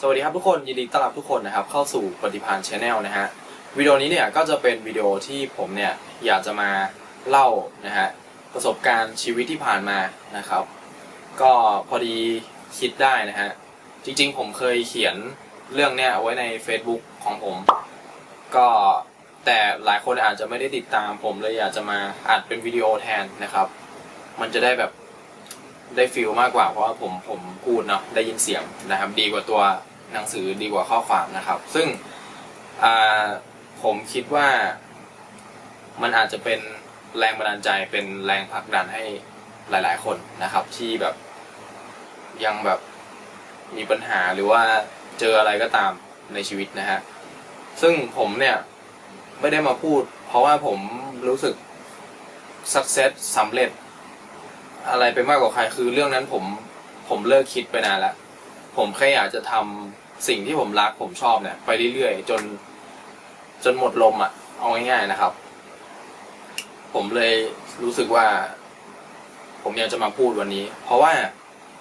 สวัสดีครับทุกคนยินดีต้อนรับทุกคนนะครับเข้าสู่ปฏิพานชาแนลนะฮะวิดีโอนี้เนี่ยก็จะเป็นวิดีโอที่ผมเนี่ยอยากจะมาเล่านะฮะประสบการณ์ชีวิตที่ผ่านมานะครับ ก็พอดีคิดได้นะฮะจริงๆ ผมเคยเขียนเรื่องเนี้ยเอาไว้ใน Facebook ของผม ก็แต่หลายคนอาจจะไม่ได้ติดตามผมเลยอยากจะมาอัดเป็นวิดีโอแทนนะครับ มันจะได้แบบได้ฟิลมากกว่าเพราะว่าผมผมพูดเนาะได้ยินเสียงนะครับ ดีกว่าตัว หนังสือดีกว่าข้อความนะครับ ซึ่งผมคิดว่ามันอาจจะเป็นแรงบันดาลใจเป็นแรงผลักดันให้หลาย ๆ คนนะครับ ที่แบบยังแบบมีปัญหาหรือว่าเจออะไรก็ตามในชีวิตนะฮะซึ่งผมเนี่ยไม่ได้มาพูด เพราะว่าผมรู้สึก success สำเร็จ อะไรไปมากกว่าใครคือเรื่องนั้นผมผมเลิกคิดไปนานแล้ว ผมแค่อยากจะทำสิ่งที่ผมรักผมชอบเนี่ย ไปเรื่อยๆจน จนหมดลมอะ่ะ เอาง่ายๆนะครับ ผมเลยรู้สึกว่า ผมอยากจะมาพูดวันนี้ เพราะว่า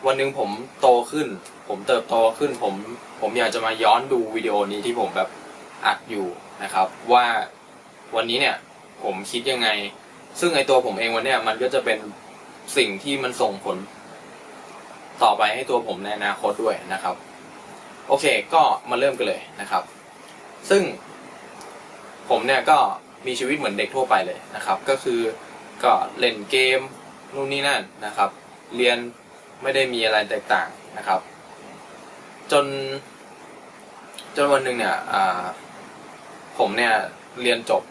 วันหนึ่งผมโตขึ้น ผมเติบโตขึ้น ผมผมอยากจะมาย้อนดูวิดีโอนี้ที่ผมแบบอัดอยู่นะครับ ว่าวันนี้เนี่ย ผมคิดยังไง ซึ่งไอตัวผมเองวันเนี้ยมันก็จะเป็นสิ่งที่มันส่งผล ต่อไปให้ตัวผมในอนาคตด้วยนะครับ โอเคก็มาเริ่มกันเลยนะครับ ซึ่งผมเนี่ยก็มีชีวิตเหมือนเด็กทั่วไปเลยนะครับ ก็คือก็เล่นเกมนู่นนี่นั่นนะครับ เรียนไม่ได้มีอะไรแตกต่างนะครับ จน จนวันหนึ่งเนี่ยผมเนี่ยเรียนจบ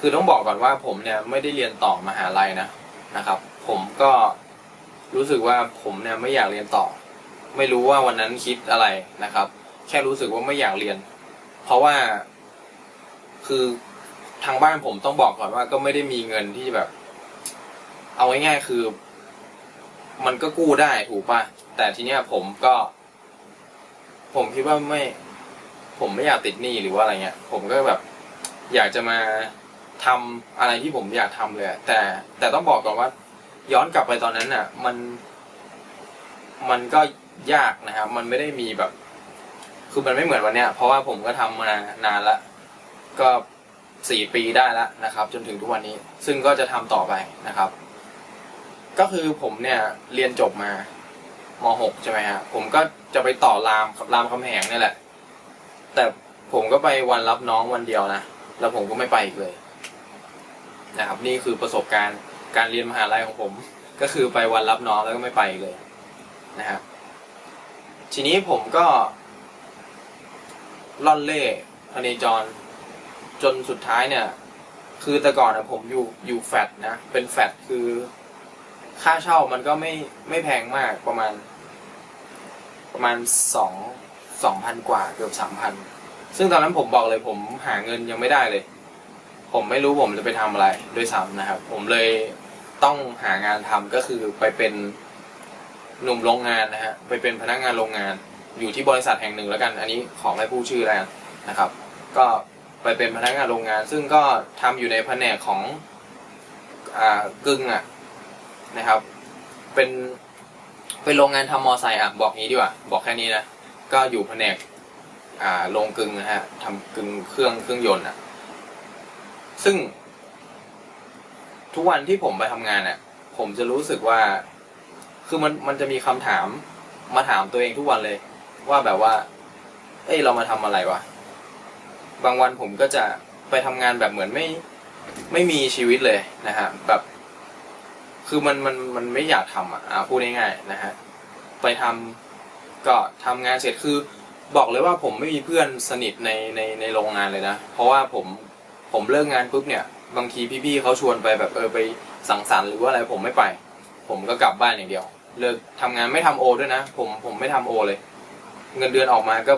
คือต้องบอกก่อนว่าผมเนี่ยไม่ได้เรียนต่อมหาลัยนะนะครับ ผมก็ รู้สึกว่าผมเนี่ยไม่อยากเรียนต่อ ไม่รู้ว่าวันนั้นคิดอะไรนะครับ แค่รู้สึกว่าไม่อยากเรียน เพราะว่าคือทางบ้านผมต้องบอกก่อนว่าก็ไม่ได้มีเงินที่แบบ เอาง่ายๆคือ มันก็กู้ได้ถูกปะแต่ทีเนี้ยผมก็ ผมคิดว่าไม่ ผมไม่อยากติดหนี้หรือว่าอะไรเงี้ย ผมก็แบบ อยากจะมาทำอะไรที่ผมอยากทำเลยแต่แต่ต้องบอกก่อนว่า ย้อนกลับไปตอนนั้นน่ะ มัน มันก็ยากนะครับ มันไม่ได้มีแบบ คือมันไม่เหมือนวันเนี้ย เพราะว่าผมก็ทำมานานละก็สี่ปีได้แล้วนะครับ จนถึงทุกวันนี้ ซึ่งก็จะทำต่อไปนะครับ ก็คือผมเนี่ยเรียนจบมามหกใช่ไหมฮะผมก็จะไปต่อรามรามคำแหงนี่แหละ แต่ผมก็ไปวันรับน้องวันเดียวนะแล้วผมก็ไม่ไปอีกเลย นะครับ นี่คือประสบการณ์ การเรียนมหาลัยของผม ก็คือไปวันรับน้องแล้วก็ไม่ไปเลยนะครับ ทีนี้ผมก็ล่อนเล่พเนจร จนสุดท้ายเนี่ย คือแต่ก่อนนะผมอยู่อยู่แฟดนะ เป็นแฟดคือค่าเช่ามันก็ไม่ไม่แพงมากประมาณ ประมาณสองสองพันกว่าเกือบสามพันซึ่งตอนนั้นผมบอกเลยผมหาเงินยังไม่ได้เลย ผมไม่รู้ผมจะไปทำอะไรด้วยซ้ำนะครับ ผมเลย ต้องหางานทำก็คือไปเป็นหนุ่มโรงงานนะฮะไปเป็นพนักงานโรงงาน อยู่ที่บริษัทแห่งหนึ่งแล้วกัน อันนี้ขอไม่พูดชื่อแล้วนะครับ ก็ไปเป็นพนักงานโรงงาน ซึ่งก็ทำอยู่ในแผนกของอ่ากึ่งอะนะครับ เป็นเป็นโรงงานทำมอไซค์อะบอกงี้ดีกว่าบอกแค่นี้นะก็อยู่แผนกอ่าโรงกึ่งนะฮะทำกึ่งเครื่องเครื่องยนต์อะซึ่ง ทุกวันที่ผมไปทำงานอะผมจะรู้สึกว่า คือมันมันจะมีคำถามมาถามตัวเองทุกวันเลย ว่าแบบว่า เอ้ยเรามาทำอะไรวะบางวันผมก็จะไปทำงานแบบเหมือนไม่ไม่มีชีวิตเลยนะฮะแบบ คือมันมันมันไม่อยากทำอะอ่าพูดง่ายๆนะฮะไปทำก็ทำงานเสร็จคือบอกเลยว่าผมไม่มีเพื่อนสนิทในในในโรงงานเลยนะ เพราะว่าผมผมเลิกงานปุ๊บเนี่ย บางทีพี่ๆเขาชวนไปแบบเออไปสังสรรค์หรือว่าอะไรผมไม่ไป ผมก็กลับบ้านอย่างเดียว เลิกทำงานไม่ทำโอด้วยนะ ผมผมไม่ทำโอเลย เงินเดือนออกมาก็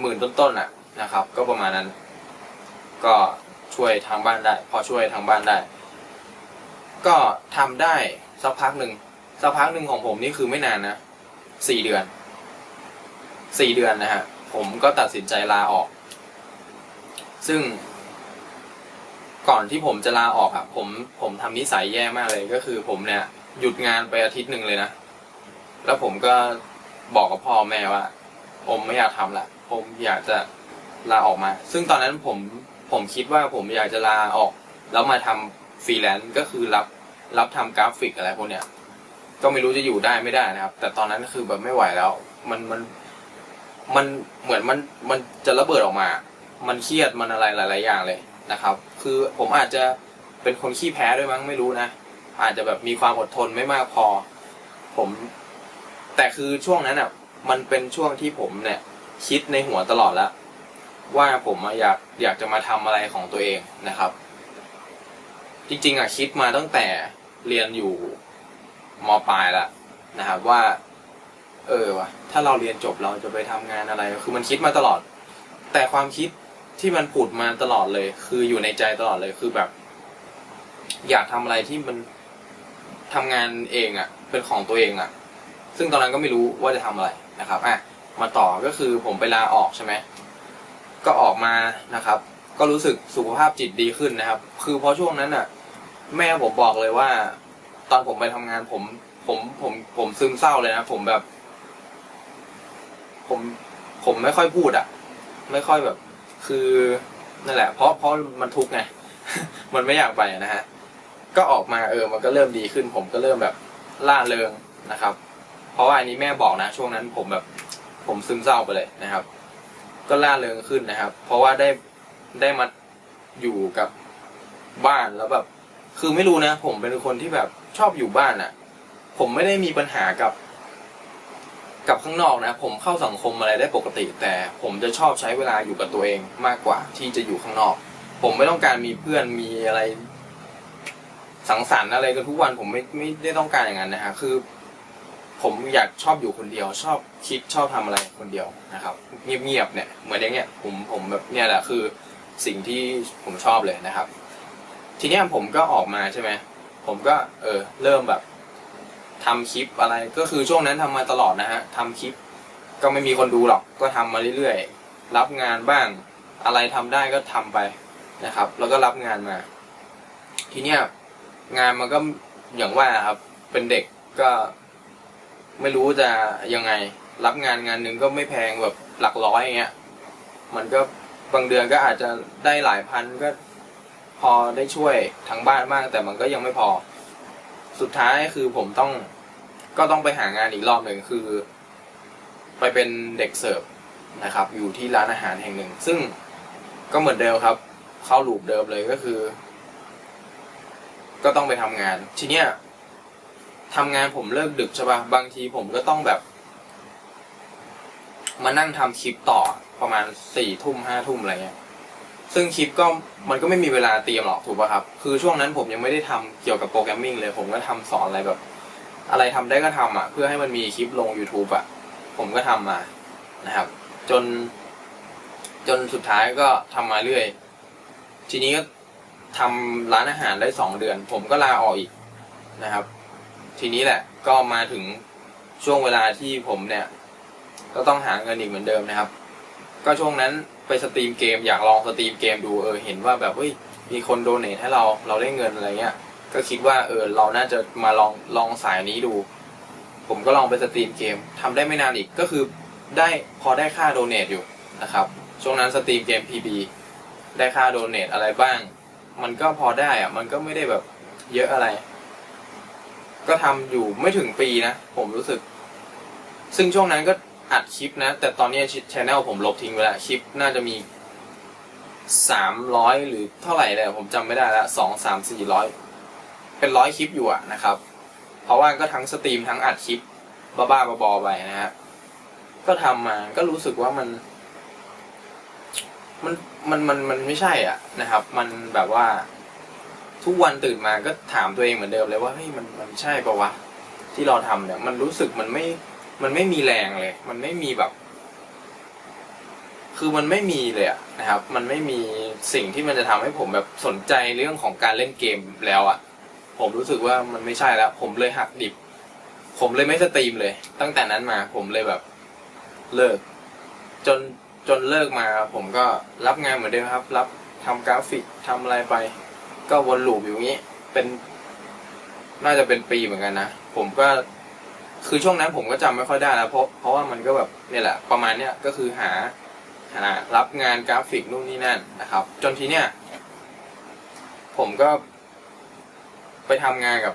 หมื่นต้นๆอะนะครับ ก็ประมาณนั้น ก็ช่วยทางบ้านได้ พอช่วยทางบ้านได้ ก็ทำได้สักพักหนึ่งสักพักหนึ่งของผมนี่คือไม่นานนะสี่เดือนสี่เดือนนะฮะผมก็ตัดสินใจลาออก ซึ่ง ก่อนที่ผมจะลาออกอะผมผมทำนิสัยแย่มากเลยก็คือผมเนี่ย หยุดงานไปอาทิตย์หนึ่งเลยนะ แล้วผมก็บอกกับพ่อแม่ว่า ผมไม่อยากทำละผมอยากจะลาออกมา ซึ่งตอนนั้นผมผมคิดว่าผมอยากจะลาออก แล้วมาทำฟรีแลนซ์ก็คือรับรับทำกราฟิกอะไรพวกเนี้ยก็ไม่รู้จะอยู่ได้ไม่ได้นะครับ แต่ตอนนั้นคือแบบไม่ไหวแล้ว มันมันมันเหมือนมันมันจะระเบิดออกมา มันเครียดมันอะไรหลาย ๆ อย่างเลย นะครับ คือผมอาจจะเป็นคนขี้แพ้ด้วยมั้งไม่รู้นะ อาจจะแบบมีความอดทนไม่มากพอ ผม แต่คือช่วงนั้นอะ มันเป็นช่วงที่ผมเนี่ย คิดในหัวตลอดแล้วว่าผมอยากอยากจะมาทำอะไรของตัวเองนะครับ จริงๆอะคิดมาตั้งแต่เรียนอยู่มปลายแล้วนะครับว่า เออวะถ้าเราเรียนจบเราจะไปทำงานอะไร คือมันคิดมาตลอด แต่ความคิด ที่มันผุดมาตลอดเลย คืออยู่ในใจตลอดเลยคือแบบ อยากทำอะไรที่มันทำงานเองอะ่ะ เป็นของตัวเองอะ่ะ ซึ่งตอนนั้นก็ไม่รู้ว่าจะทำอะไรนะครับอะมาต่อก็คือผมไปลาออกใช่ไหมก็ออกมานะครับ ก็รู้สึกสุขภาพจิตดีขึ้นนะครับ คือเพราะช่วงนั้นอะ แม่ผมบอกเลยว่า ตอนผมไปทำงานผมผมผมผมซึมเศร้าเลยนะผมแบบ ผมผมไม่ค่อยพูดอะ ไม่ค่อยแบบ คือนั่นแหละ เพราะเพราะมันทุกข์ไง มันไม่อยากไปนะฮะ ก็ออกมาเออ มันก็เริ่มดีขึ้น ผมก็เริ่มแบบล่าเริงนะครับ เพราะว่าอันนี้แม่บอกนะ ช่วงนั้นผมแบบ ผมซึมเศร้าไปเลยนะครับ ก็ล่าเริงขึ้นนะครับ เพราะว่าได้ได้มาอยู่กับบ้านแล้วแบบ คือไม่รู้นะ ผมเป็นคนที่แบบชอบอยู่บ้านอะ ผมไม่ได้มีปัญหากับ กับข้างนอกนะผมเข้าสังคมอะไรได้ปกติ แต่ผมจะชอบใช้เวลาอยู่กับตัวเองมากกว่าที่จะอยู่ข้างนอก ผมไม่ต้องการมีเพื่อนมีอะไร สังสรรค์อะไรกันทุกวันผมไม่ไม่ได้ต้องการอย่างนั้นนะฮะคือ ผมอยากชอบอยู่คนเดียว ชอบคิดชอบทำอะไรคนเดียวนะครับ เงียบๆเนี่ยเหมือนอย่างเงี้ยผมผมแบบเนี่ยแหละคือสิ่งที่ผมชอบเลยนะครับ ทีนี้ผมก็ออกมาใช่ไหมผมก็เออเริ่มแบบ ทำคลิปอะไรก็คือช่วงนั้นทำมาตลอดนะฮะทำคลิปก็ไม่มีคนดูหรอกก็ทำมาเรื่อยๆ รับงานบ้าง อะไรทำได้ก็ทำไปนะครับ แล้วก็รับงานมา ทีเนี้ยงานมันก็อย่างว่าครับ เป็นเด็กก็ ไม่รู้จะยังไง รับงานงานหนึ่งก็ไม่แพงแบบหลักร้อยอย่างเงี้ย มันก็บางเดือนก็อาจจะได้หลายพันก็พอได้ช่วยทางบ้านบ้างแต่มันก็ยังไม่พอ สุดท้ายคือผมต้อง ก็ต้องไปหางานอีกรอบหนึ่งคือ ไปเป็นเด็กเสิร์ฟนะครับ อยู่ที่ร้านอาหารแห่งหนึ่ง ซึ่งก็เหมือนเดิมครับ เข้าลูปเดิมเลยก็คือ ก็ต้องไปทำงาน ทีเนี้ยทำงานผมเลิกดึกใช่ปะบางทีผมก็ต้องแบบ มานั่งทำคลิปต่อประมาณสี่ทุ่มห้าทุ่มอะไรเงี้ยซึ่งคลิปก็มันก็ไม่มีเวลาเตรียมหรอกถูกป่ะครับ คือช่วงนั้นผมยังไม่ได้ทำเกี่ยวกับโปรแกรมมิ่งเลย ผมก็ทำสอนอะไรแบบ อะไรทำได้ก็ทำอะ เพื่อให้มันมีคลิปลง YouTube อะ ผมก็ทำมานะครับ จน จนสุดท้ายก็ทำมาเรื่อย ทีนี้ก็ทำร้านอาหารได้สองเดือน ผมก็ลาออกอีกนะครับ ทีนี้แหละ ก็มาถึงช่วงเวลาที่ผมเนี่ย ก็ต้องหาเงินอีกเหมือนเดิมนะครับ ก็ช่วงนั้นไปสตรีมเกม อยากลองสตรีมเกมดูเออเห็นว่าแบบเฮ้ยมีคนโดเนทให้เราเราได้เงินอะไรเงี้ย ก็คิดว่าเออเราน่าจะมาลองลองสายนี้ดู ผมก็ลองไปสตรีมเกมทำได้ไม่นานอีกก็คือได้พอได้ค่าโดเนทอยู่นะครับ ช่วงนั้นสตรีมเกม PB ได้ค่าโดเนทอะไรบ้าง มันก็พอได้อะมันก็ไม่ได้แบบเยอะอะไร ก็ทำอยู่ไม่ถึงปีนะ ผมรู้สึก ซึ่งช่วงนั้นก็อัดคลิปนะ แต่ตอนนี้ชแนลผมลบทิ้งไปแล้วคลิปน่าจะมีสามร้อยหรือเท่าไหร่เลยผมจำไม่ได้ล้วสองสามสี่ร้อย เป็นร้อยคลิปอยู่อะนะครับ เพราะว่าก็ทั้งสตรีมทั้งอัดคลิปบ้าๆบอๆไปนะฮะก็ทำมาก็รู้สึกว่ามันมันมันมันมันไม่ใช่อะนะครับ มันแบบว่า ทุกวันตื่นมาก็ถามตัวเองเหมือนเดิมเลยว่าเฮ้ยมันมันใช่ปะวะที่เราทำเนี่ย มันรู้สึกมันไม่ มันไม่มีแรงเลย มันไม่มีแบบ คือมันไม่มีเลยอะนะครับ มันไม่มีสิ่งที่มันจะทำให้ผมแบบสนใจเรื่องของการเล่นเกมแล้วอะ ผมรู้สึกว่ามันไม่ใช่แล้ว ผมเลยหักดิบ ผมเลยไม่สตรีมเลย ตั้งแต่นั้นมาผมเลยแบบเลิก จนจนเลิกมา ผมก็รับงานเหมือนเดิมครับ รับทำกราฟิกทำอะไรไป ก็วนลูปอยู่งี้ เป็นน่าจะเป็นปีเหมือนกันนะ ผมก็คือช่วงนั้นผมก็จำไม่ค่อยได้แล้วเพราะเพราะว่ามันก็แบบเนี่ยแหละ ประมาณเนี้ยก็คือหาหารับงานกราฟิกนู่นนี่นั่นนะครับ จนทีเนี้ยผมก็ ไปทำงานกับ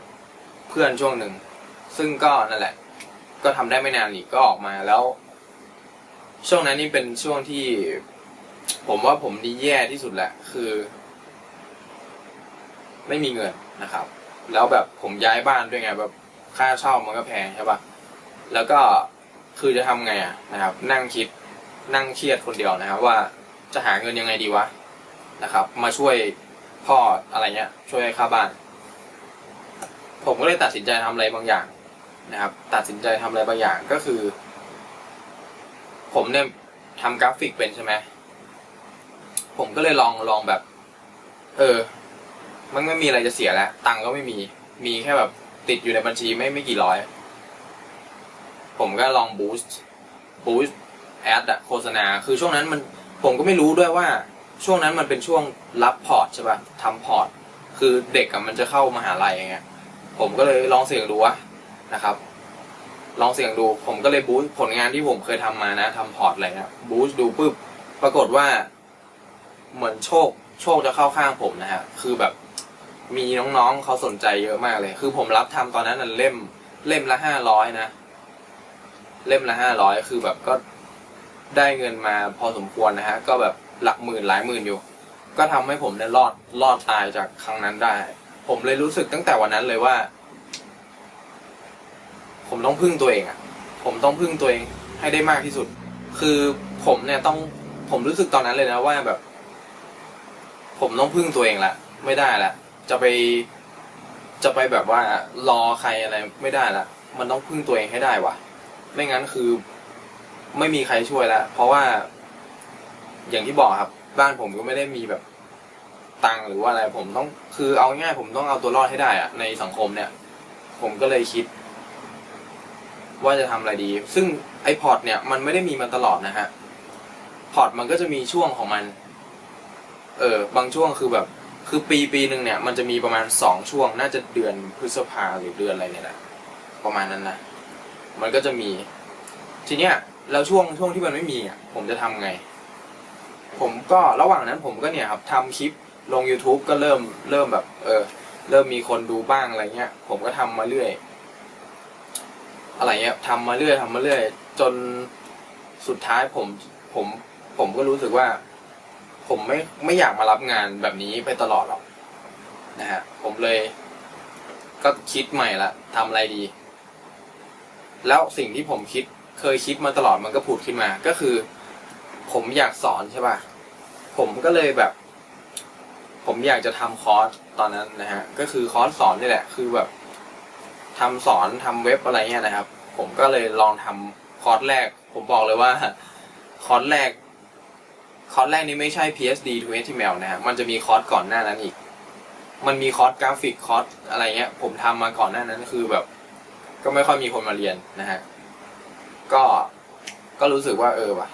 เพื่อนช่วงหนึ่ง ซึ่งก็นั่นแหละ ก็ทำได้ไม่นานอีกก็ออกมาแล้ว ช่วงนั้นนี่เป็นช่วงที่ ผมว่าผมนี่แย่ที่สุดแหละ คือ ไม่มีเงินนะครับ แล้วแบบผมย้ายบ้านด้วยไง แบบค่าเช่ามันก็แพงใช่ปะแล้วก็คือจะทำไงอะนะครับ นั่งคิดนั่งเครียดคนเดียวนะครับ ว่าจะหาเงินยังไงดีวะนะครับ มาช่วยพ่ออะไรเงี้ย ช่วยค่าบ้าน ผมก็เลยตัดสินใจทำอะไรบางอย่างนะครับ ตัดสินใจทำอะไรบางอย่างก็คือ ผมเนี่ยทำกราฟิกเป็นใช่ไหมผมก็เลยลองลองแบบ เออ มันไม่มีอะไรจะเสียแล้วตังค์ก็ไม่มี มีแค่แบบติดอยู่ในบัญชีไม่ไม่กี่ร้อย ผมก็ลองบูสต์บูสต์แอดอะโฆษณา คือช่วงนั้นมันผมก็ไม่รู้ด้วยว่า ช่วงนั้นมันเป็นช่วงรับพอร์ตใช่ป่ะทำพอร์ต คือเด็กอะมันจะเข้ามหาลัยอย่างเงี้ย ผมก็เลยลองเสี่ยงดูวะนะครับ ลองเสี่ยงดู ผมก็เลยบูสผลงานที่ผมเคยทำมานะทำพอร์ตอะไรนะบูสดูปุ๊บปรากฏว่า เหมือนโชค โชคจะเข้าข้างผมนะฮะคือแบบมีน้องๆเขาสนใจเยอะมากเลย คือผมรับทำตอนนั้นน่ะเล่ม เล่มละห้าร้อยนะ เล่มละห้าร้อยคือแบบก็ได้เงินมาพอสมควรนะฮะ ก็แบบหลักหมื่นหลายหมื่นอยู่ ก็ทำให้ผมได้รอดรอดตายจากครั้งนั้นได้ ผมเลยรู้สึกตั้งแต่วันนั้นเลยว่า ผมต้องพึ่งตัวเองอะผมต้องพึ่งตัวเองให้ได้มากที่สุด คือผมเนี่ยต้องผมรู้สึกตอนนั้นเลยนะว่าแบบ ผมต้องพึ่งตัวเองละไม่ได้ละจะไปจะไปแบบว่ารอใครอะไรไม่ได้ละมันต้องพึ่งตัวเองให้ได้วะไม่งั้นคือไม่มีใครช่วยล้วเพราะว่าอย่างที่บอกครับ บ้านผมก็ไม่ได้มีแบบ ตังค์หรือว่าอะไรผมต้องคือเอาง่ายผมต้องเอาตัวรอดให้ได้อะในสังคมเนี่ย ผมก็เลยคิด ว่าจะทำอะไรดี ซึ่งไอพอร์ตเนี่ยมันไม่ได้มีมาตลอดนะฮะพอร์ตมันก็จะมีช่วงของมัน เออบางช่วงคือแบบ คือปีปีหนึ่งเนี่ย มันจะมีประมาณสองช่วง น่าจะเดือนพฤษภาหรือเดือนอะไรเนี่ยแหละประมาณนั้นนะมันก็จะมี ทีเนี้ยแล้วช่วงช่วงที่มันไม่มีอะผมจะทำไง ผมก็ระหว่างนั้นผมก็เนี่ยครับทำคลิป ลง YouTube ก็เริ่มเริ่มแบบ เออ เริ่มมีคนดูบ้างอะไรเงี้ย ผมก็ทำมาเรื่อย อะไรเงี้ยทำมาเรื่อยทำมาเรื่อย จนสุดท้ายผมผมผมก็รู้สึกว่า ผมไม่ไม่อยากมารับงานแบบนี้ไปตลอดหรอกนะฮะผมเลย ก็คิดใหม่ละทำอะไรดี แล้วสิ่งที่ผมคิดเคยคิดมาตลอดมันก็ผุดขึ้นมา ก็คือ ผมอยากสอนใช่ป่ะผมก็เลยแบบ ผมอยากจะทำคอร์สตอนนั้นนะฮะ ก็คือคอร์สสอนนี่แหละ คือแบบทำสอนทำเว็บอะไรเงี้ยนะครับ ผมก็เลยลองทำคอร์สแรก ผมบอกเลยว่าคอร์สแรก คอร์สแรกนี้ไม่ใช่ PSD to HTML นะฮะ มันจะมีคอร์สก่อนหน้านั้นอีก มันมีคอร์สกราฟิกคอร์สอะไรเงี้ย ผมทำมาก่อนหน้านั้นคือแบบ ก็ไม่ค่อยมีคนมาเรียนนะฮะ ก็ก็รู้สึกว่าเออว่ะ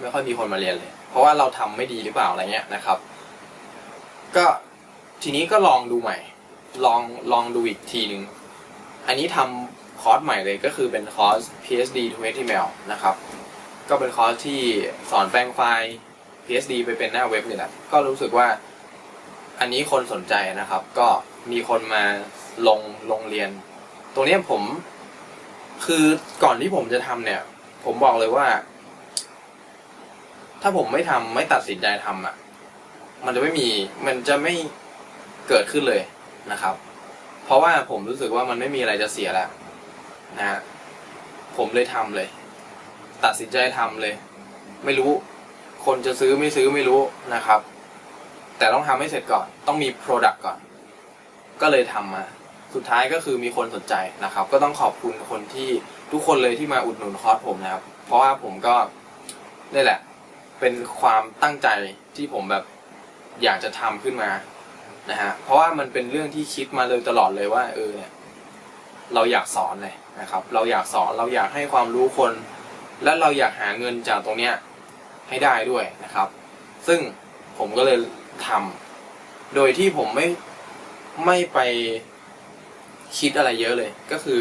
ไม่ค่อยมีคนมาเรียนเลย เพราะว่าเราทำไม่ดีหรือเปล่าอะไรเงี้ยนะครับ ก็ทีนี้ก็ลองดูใหม่ ลองลองดูอีกทีหนึ่งอันนี้ทำคอร์สใหม่เลยก็คือเป็นคอร์ส PSD to HTML นะครับ ก็เป็นคอร์สที่สอนแปลงไฟล์ PSD ไปเป็นหน้าเว็บนี่แหละก็รู้สึกว่าอันนี้คนสนใจนะครับ ก็มีคนมาลงลงเรียน ตรงนี้ผมคือก่อนที่ผมจะทำเนี่ย ผมบอกเลยว่า ถ้าผมไม่ทำไม่ตัดสินใจทำอะ มันจะไม่มีมันจะไม่เกิดขึ้นเลยนะครับ เพราะว่าผมรู้สึกว่ามันไม่มีอะไรจะเสียแล้วนะผมเลยทำเลย ตัดสินใจทำเลย ไม่รู้ คนจะซื้อไม่ซื้อไม่รู้นะครับ แต่ต้องทำให้เสร็จก่อน ต้องมี Product ก่อน ก็เลยทำมา สุดท้ายก็คือมีคนสนใจนะครับ ก็ต้องขอบคุณคนที่ทุกคนเลยที่มาอุดหนุนคอร์สผมนะครับ เพราะว่าผมก็นี่แหละ เป็นความตั้งใจที่ผมแบบ อยากจะทำขึ้นมานะฮะเพราะว่ามันเป็นเรื่องที่คิดมาเลยตลอดเลยว่า เออเนี่ยเราอยากสอนเลยนะครับ เราอยากสอนเราอยากให้ความรู้คน และเราอยากหาเงินจากตรงเนี้ยให้ได้ด้วยนะครับ ซึ่งผมก็เลยทำโดยที่ผมไม่ไม่ไปคิดอะไรเยอะเลย ก็คือ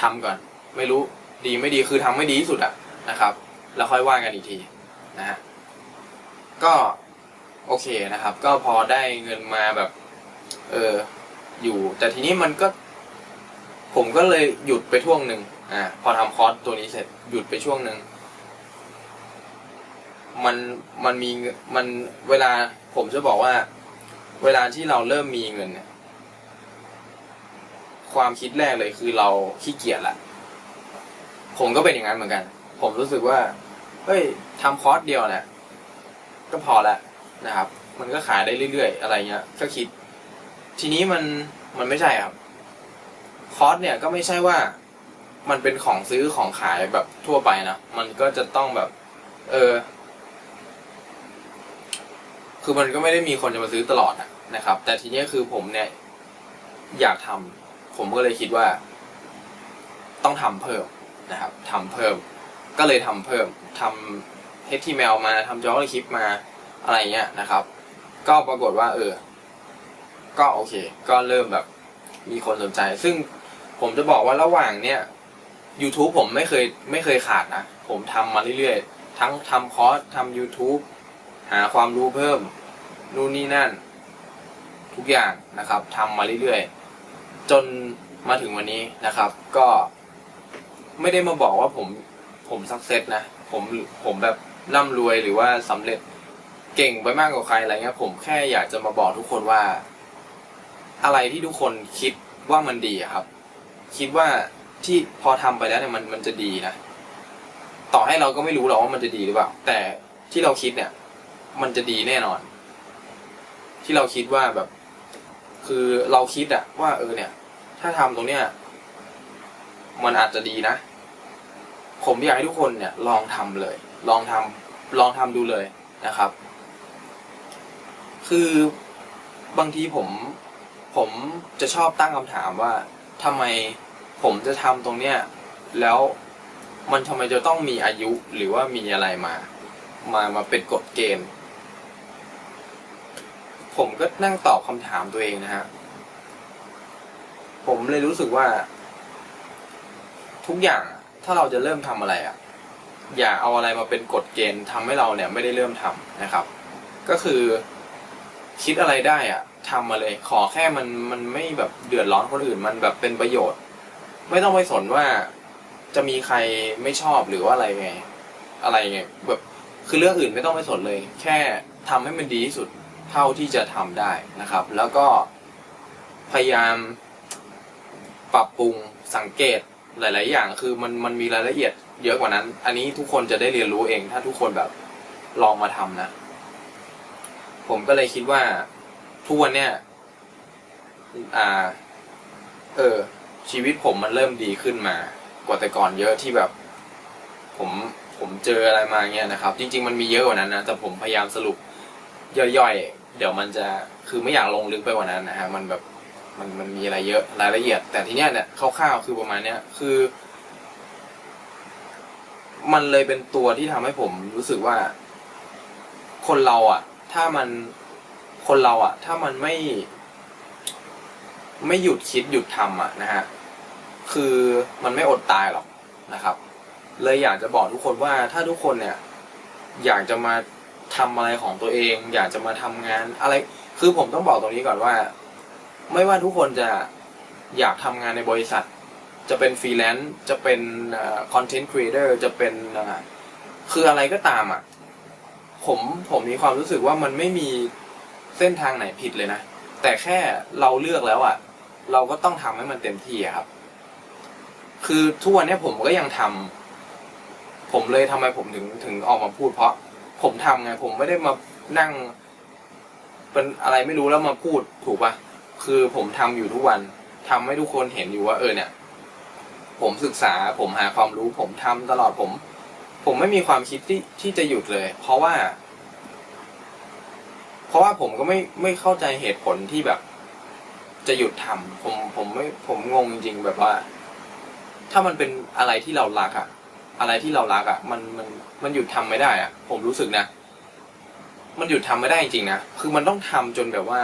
ททำก่อน ไม่รู้ดีไม่ดีคือทำไม่ดีที่สุดอะนะครับ แล้วค่อยว่ากันอีกทีนะฮะก็ โอเคนะครับ ก็พอได้เงินมาแบบ เออ อยู่ แต่ทีนี้มันก็ ผมก็เลยหยุดไปช่วงหนึ่งอ่าพอทำคอร์สตัวนี้เสร็จหยุดไปช่วงหนึ่งมันมันมีมันเวลาผมจะบอกว่า เวลาที่เราเริ่มมีเงินเนี่ย ความคิดแรกเลยคือเราขี้เกียจละผมก็เป็นอย่างนั้นเหมือนกัน ผมรู้สึกว่าเฮ้ยทำคอร์สเดียวเนี่ยก็พอละ นะครับ มันก็ขายได้เรื่อยๆ อะไรเงี้ยก็คิด ทีนี้มันมันไม่ใช่ครับคอร์สเนี่ยก็ไม่ใช่ว่ามันเป็นของซื้อของขายแบบทั่วไปนะ มันก็จะต้องแบบ เออ คือมันก็ไม่ได้มีคนจะมาซื้อตลอดนะครับ แต่ทีนี้คือผมเนี่ย อยากทำผมก็เลยคิดว่า ต้องทำเพิ่มนะครับทำเพิ่ม ก็เลยทำเพิ่มทำ HTML มวมาทำ JavaScript มา อะไรเงี้ยนะครับ ก็ปรากฏว่า เออ ก็โอเค ก็เริ่มแบบ มีคนสนใจ ซึ่งผมจะบอกว่าระหว่างเนี้ย YouTube ผมไม่เคยไม่เคยขาดนะ ผมทำมาเรื่อยๆ ทั้งทำคอร์สทำ YouTube หาความรู้เพิ่ม นู่นนี่นั่น ทุกอย่างนะครับทำมาเรื่อยๆ จนมาถึงวันนี้นะครับ ก็ไม่ได้มาบอกว่าผมผมสักเซสนะ ผมผมแบบร่ำรวยหรือว่าสำเร็จ เก่งไปมากกว่าใครอะไรเงี้ยผมแค่อยากจะมาบอกทุกคนว่า อะไรที่ทุกคนคิดว่ามันดีอะครับ คิดว่าที่พอทำไปแล้วเนี่ยมันมันจะดีนะ ต่อให้เราก็ไม่รู้หรอกว่ามันจะดีหรือเปล่า แต่ที่เราคิดเนี่ย มันจะดีแน่นอน ที่เราคิดว่าแบบ คือเราคิดอะว่าเออเนี่ย ถ้าทำตรงเนี้ยมันอาจจะดีนะ ผมอยากให้ทุกคนเนี่ย ลองทำเลย ลองทำลองทำดูเลยนะครับ คือบางทีผมผมจะชอบตั้งคำถามว่าทำไมผมจะทำตรงเนี้ยแล้วมันทำไมจะต้องมีอายุหรือว่ามีอะไรมา มามาเป็นกฎเกณฑ์ผมก็นั่งตอบคำถามตัวเองนะฮะ ผมเลยรู้สึกว่า ทุกอย่างถ้าเราจะเริ่มทำอะไรอะ อย่าเอาอะไรมาเป็นกฎเกณฑ์ทำให้เราเนี่ยไม่ได้เริ่มทำนะครับ ก็คือ คิดอะไรได้อะทำมาเลย ขอแค่มันมันไม่แบบเดือดร้อนคนอื่น มันแบบเป็นประโยชน์ ไม่ต้องไปสนว่าจะมีใครไม่ชอบหรือว่าอะไรไง อะไรไงแบบคือเรื่องอื่นไม่ต้องไปสนเลย แค่ทำให้มันดีที่สุดเท่าที่จะทำได้นะครับ แล้วก็พยายามปรับปรุงสังเกตหลาย ๆ อย่าง คือมันมันมีรายละเอียดเยอะกว่านั้น อันนี้ทุกคนจะได้เรียนรู้เอง ถ้าทุกคนแบบลองมาทำนะ ผมก็เลยคิดว่าทุกวันเนี้ยอ่า เออ ชีวิตผมมันเริ่มดีขึ้นมา กว่าแต่ก่อนเยอะที่แบบ ผมผมเจออะไรมาเงี้ยนะครับ จริง ๆ มันมีเยอะกว่านั้นนะ แต่ผมพยายามสรุปย่อยๆ เดี๋ยวมันจะคือไม่อยากลงลึกไปกว่านั้นนะฮะ มันแบบมันมันมีอะไรเยอะรายละเอียด แต่ทีเนี้ยเนี่ยคร่าวๆคือประมาณเนี้ยคือ มันเลยเป็นตัวที่ทำให้ผมรู้สึกว่า คนเราอะ ถ้ามันคนเราอะถ้ามันไม่ ไม่หยุดคิดหยุดทำอะนะฮะคือมันไม่อดตายหรอกนะครับ เลยอยากจะบอกทุกคนว่าถ้าทุกคนเนี่ย อยากจะมาทำอะไรของตัวเอง อยากจะมาทำงานอะไร คือผมต้องบอกตรงนี้ก่อนว่า ไม่ว่าทุกคนจะอยากทำงานในบริษัท จะเป็นฟรีแลนซ์จะเป็นคอนเทนต์ครีเอเตอร์จะเป็นคืออะไรก็ตามอะ ผมผมมีความรู้สึกว่ามันไม่มีเส้นทางไหนผิดเลยนะ แต่แค่เราเลือกแล้วอะ เราก็ต้องทำให้มันเต็มที่ครับ คือทุกวันนี้ผมก็ยังทำผมเลยทำไมผมถึงถึงออกมาพูดเพราะ ผมทำไง ผมไม่ได้มานั่ง เป็นอะไรไม่รู้แล้วมาพูดถูกปะคือผมทำอยู่ทุกวันทำให้ทุกคนเห็นอยู่ว่า เออเนี่ย ผมศึกษา ผมหาความรู้ ผมทำตลอดผม ผมไม่มีความคิดที่ที่จะหยุดเลย เพราะว่า เพราะว่าผมก็ไม่ไม่เข้าใจเหตุผลที่แบบ จะหยุดทำผมผมไม่ผมงงจริงๆแบบว่า ถ้ามันเป็นอะไรที่เรารักอะอะไรที่เรารักอะมันมันมันหยุดทำไม่ได้อะผมรู้สึกนะมันหยุดทำไม่ได้จริงๆนะคือมันต้องทำจนแบบว่า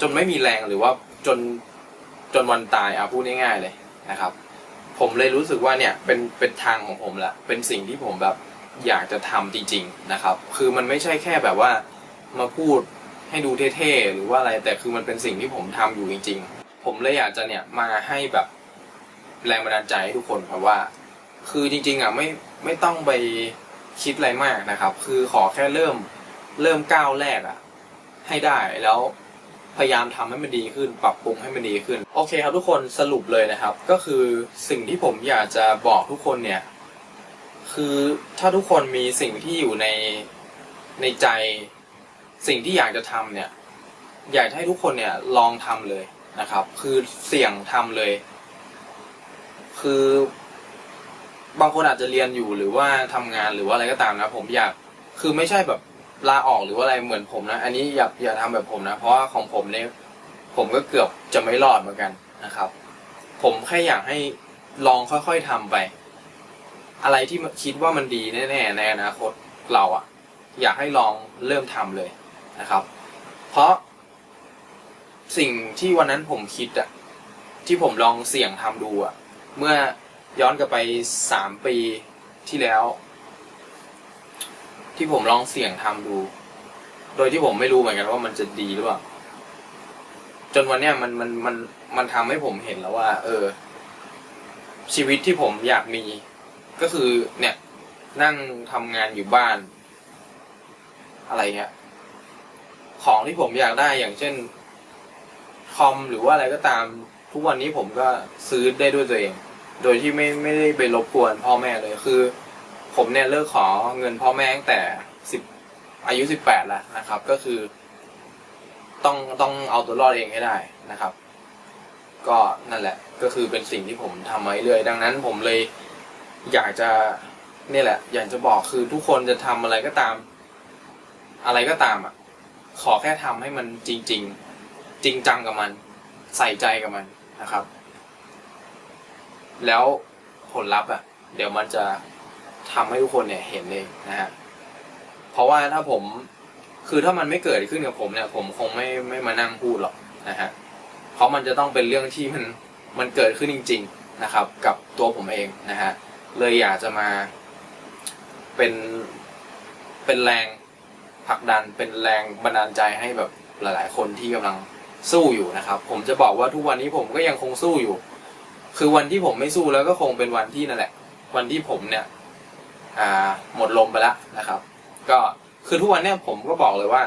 จนไม่มีแรงหรือว่าจนจนวันตายอะพูดง่ายๆเลยนะครับ ผมเลยรู้สึกว่าเนี่ยเป็นเป็นทางของผมละเป็นสิ่งที่ผมแบบอยากจะทำจริง ๆนะครับ คือมันไม่ใช่แค่แบบว่ามาพูดให้ดูเท่ๆหรือว่าอะไรแต่คือมันเป็นสิ่งที่ผมทำอยู่จริง ๆ ผมเลยอยากจะเนี่ยมาให้แบบแรงบันดาลใจให้ทุกคนครับว่า คือจริงๆอะไม่ไม่ต้องไปคิดอะไรมากนะครับ คือขอแค่เริ่มเริ่มก้าวแรกอะ ให้ได้แล้ว พยายามทำให้มันดีขึ้น ปรับปรุงให้มันดีขึ้น โอเคครับทุกคนสรุปเลยนะครับ ก็คือสิ่งที่ผมอยากจะบอกทุกคนเนี่ย คือถ้าทุกคนมีสิ่งที่อยู่ในในใจ สิ่งที่อยากจะทำเนี่ย อยากให้ทุกคนเนี่ยลองทำเลยนะครับ คือเสี่ยงทำเลย คือบางคนอาจจะเรียนอยู่หรือว่าทำงานหรือว่าอะไรก็ตามนะ ผมอยากคือไม่ใช่แบบ ลาออกหรือว่าอะไรเหมือนผมนะ อันนี้อย่าอย่าทำแบบผมนะ เพราะว่าของผมเนี่ยผมก็เกือบจะไม่รอดเหมือนกันนะครับ ผมแค่อยากให้ลองค่อยๆทำไป อะไรที่คิดว่ามันดีแน่ๆในอนาคตเราอะอยากให้ลองเริ่มทำเลยนะครับ เพราะสิ่งที่วันนั้นผมคิดอะที่ผมลองเสี่ยงทำดูอะเมื่อย้อนกลับไปสามปีที่แล้ว ที่ผมลองเสี่ยงทำดู โดยที่ผมไม่รู้เหมือนกันว่ามันจะดีหรือเปล่า จนวันเนี้ยมันมันมันมันทำให้ผมเห็นแล้วว่า เออ ชีวิตที่ผมอยากมี ก็คือเนี่ย นั่งทำงานอยู่บ้าน อะไรเงี้ยของที่ผมอยากได้อย่างเช่นคอมหรือว่าอะไรก็ตาม ทุกวันนี้ผมก็ซื้อได้ด้วยตัวเอง โดยที่ไม่ไม่ได้ไปรบกวนพ่อแม่เลยคือ ผมเนี่ยเลิกขอเงินพ่อแม่ตั้งแต่สิบอายุสิบแปดแล้วนะครับ ก็คือ ต้องต้องเอาตัวรอดเองให้ได้นะครับ ก็นั่นแหละ ก็คือเป็นสิ่งที่ผมทำมาเรื่อยดังนั้น ผมเลยอยากจะนี่แหละ อยากจะบอกคือทุกคนจะทำอะไรก็ตาม อะไรก็ตามอะ ขอแค่ทำให้มันจริง ๆ จริงจังกับมัน ใส่ใจกับมันนะครับ แล้วผลลัพธ์อะ เดี๋ยวมันจะ ทำให้ทุกคนเนี่ยเห็นเองนะฮะเพราะว่าถ้าผมคือถ้ามันไม่เกิดขึ้นกับผมเนี่ย ผมคงไม่ไม่มานั่งพูดหรอกนะฮะเพราะมันจะต้องเป็นเรื่องที่มันมันเกิดขึ้นจริง ๆนะครับ กับตัวผมเองนะฮะเลยอยากจะมาเป็นเป็นแรงผลักดันเป็นแรงบันดาลใจให้แบบหลาย ๆ คนที่กำลังสู้อยู่นะครับ ผมจะบอกว่าทุกวันนี้ผมก็ยังคงสู้อยู่ คือวันที่ผมไม่สู้แล้วก็คงเป็นวันที่นั่นแหละ วันที่ผมเนี่ย อ่าหมดลมไปแล้วนะครับ ก็คือทุกวันเนี่ยผมก็บอกเลยว่า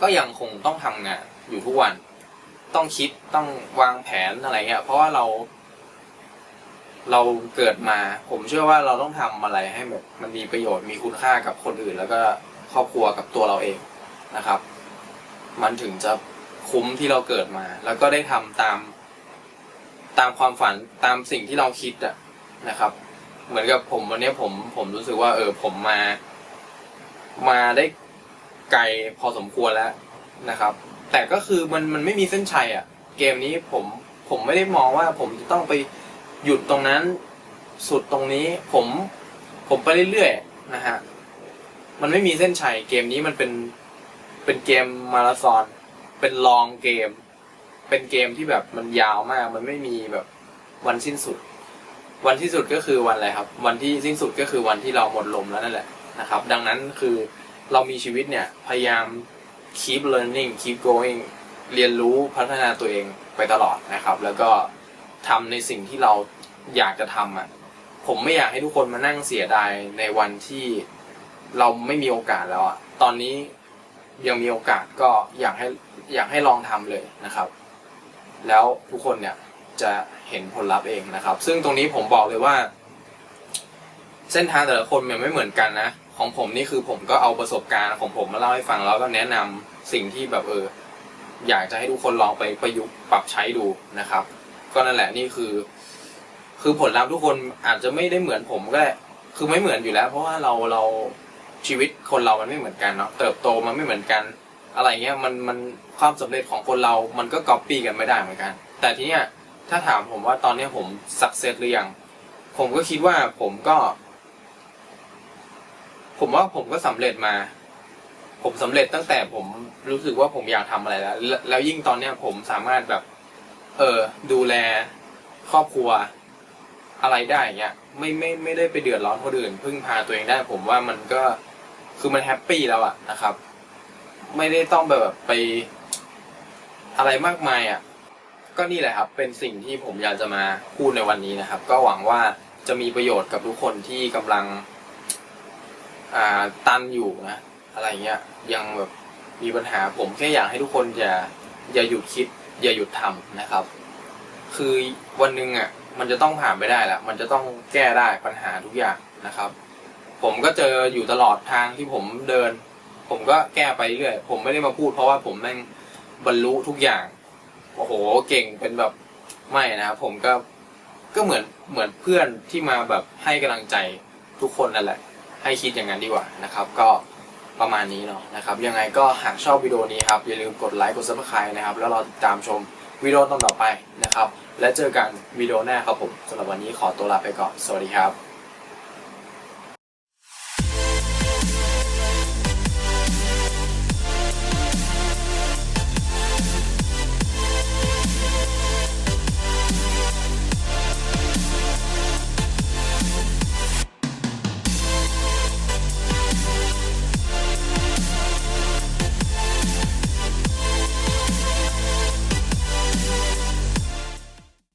ก็ยังคงต้องทำงานอยู่ทุกวัน ต้องคิดต้องวางแผนอะไรเงี้ยเพราะว่าเรา เราเกิดมา ผมเชื่อว่าเราต้องทำอะไรให้แบบมันมีประโยชน์มีคุณค่ากับคนอื่น แล้วก็ครอบครัวกับตัวเราเองนะครับ มันถึงจะคุ้มที่เราเกิดมา แล้วก็ได้ทำตาม ตามความฝันตามสิ่งที่เราคิดอะนะครับ เหมือนกับผมวันนี้ผมผมรู้สึกว่า เออ ผมมา มาได้ไกลพอสมควรแล้วนะครับ แต่ก็คือมันมันไม่มีเส้นชัยอะเกมนี้ผมผมไม่ได้มองว่า ผมจะต้องไปหยุดตรงนั้น สุดตรงนี้ ผมผมไปเรื่อยๆนะฮะมันไม่มีเส้นชัยเกมนี้มันเป็นเป็นเกมมาราธอนเป็นลองเกม เป็นเกมที่แบบมันยาวมาก มันไม่มีแบบวันสิ้นสุด วันที่สุดก็คือวันอะไรครับ วันที่สิ้นสุดก็คือวันที่เราหมดลมแล้วนั่นแหละนะครับ ดังนั้นคือเรามีชีวิตเนี่ยพยายาม keep learning keep going เรียนรู้พัฒนาตัวเองไปตลอดนะครับ แล้วก็ทำในสิ่งที่เราอยากจะทำอะผมไม่อยากให้ทุกคนมานั่งเสียดายในวันที่เราไม่มีโอกาสแล้วอะตอนนี้ยังมีโอกาสก็อยากให้อยากให้ลองทำเลยนะครับ แล้วทุกคนเนี่ยจะ เห็นผลลัพธ์เองนะครับ ซึ่งตรงนี้ผมบอกเลยว่า เส้นทางแต่ละคนมันไม่เหมือนกันนะ ของผมนี่คือผมก็เอาประสบการณ์ของผมมาเล่าให้ฟังแล้วก็แนะนำสิ่งที่แบบเออ อยากจะให้ทุกคนลองไปประยุกต์ปรับใช้ดูนะครับ ก็นั่นแหละนี่คือ คือผลลัพธ์ทุกคนอาจจะไม่ได้เหมือนผมก็ได้คือไม่เหมือนอยู่แล้ว เพราะว่าเราเราชีวิตคนเรามันไม่เหมือนกันเนาะเติบโตมันไม่เหมือนกัน อะไรเงี้ยมันมันความสำเร็จของคนเรา มันก็ก๊อปปี้กันไม่ได้เหมือนกัน แต่ทีเนี้ย ถ้าถามผมว่าตอนนี้ผมสักเซสหรือยัง ผมก็คิดว่าผมก็ ผมว่าผมก็สำเร็จมา ผมสำเร็จตั้งแต่ผมรู้สึกว่าผมอยากทำอะไรแล้วแล้ว แล้วยิ่งตอนเนี้ยผมสามารถแบบ เออ ดูแลครอบครัว อะไรได้เงี้ยไม่ไม่ไม่ได้ไปเดือดร้อนคนอื่นพึ่งพาตัวเองได้ ผมว่ามันก็คือมันแฮปปี้แล้วอะนะครับ ไม่ได้ต้องแบบไปอะไรมากมายอะ ก็นี่แหละครับ เป็นสิ่งที่ผมอยากจะมาพูดในวันนี้นะครับ ก็หวังว่าจะมีประโยชน์กับทุกคนที่กำลังอ่าตันอยู่นะ อะไรเงี้ยยังแบบมีปัญหาผมแค่อยากให้ทุกคนอย่าอย่าหยุดคิด อย่าหยุดทำนะครับ คือวันหนึ่งอะมันจะต้องผ่านไปได้แหละมันจะต้องแก้ได้ปัญหาทุกอย่างนะครับ ผมก็เจออยู่ตลอดทางที่ผมเดิน ผมก็แก้ไปเรื่อยผมไม่ได้มาพูดเพราะว่าผมแม่งบรรลุทุกอย่าง อ้โหเก่งเป็นแบบไม่นะครับผมก็ก็เหมือนเหมือนเพื่อนที่มาแบบให้กำลังใจทุกคนนั่นแหละ ให้คิดอย่างนั้นดีกว่านะครับ ก็ประมาณนี้เนาะนะครับ ยังไงก็หากชอบวิดีโอนี้ครับอย่าลืมกดไลค์กด subscribe นะครับ แล้วรอติดตามชมวิดีโอต่อไปนะครับ และเจอกันวิดีโอหน้าครับผมสำหรับวันนี้ขอตัวลาไปก่อน สวัสดีครับ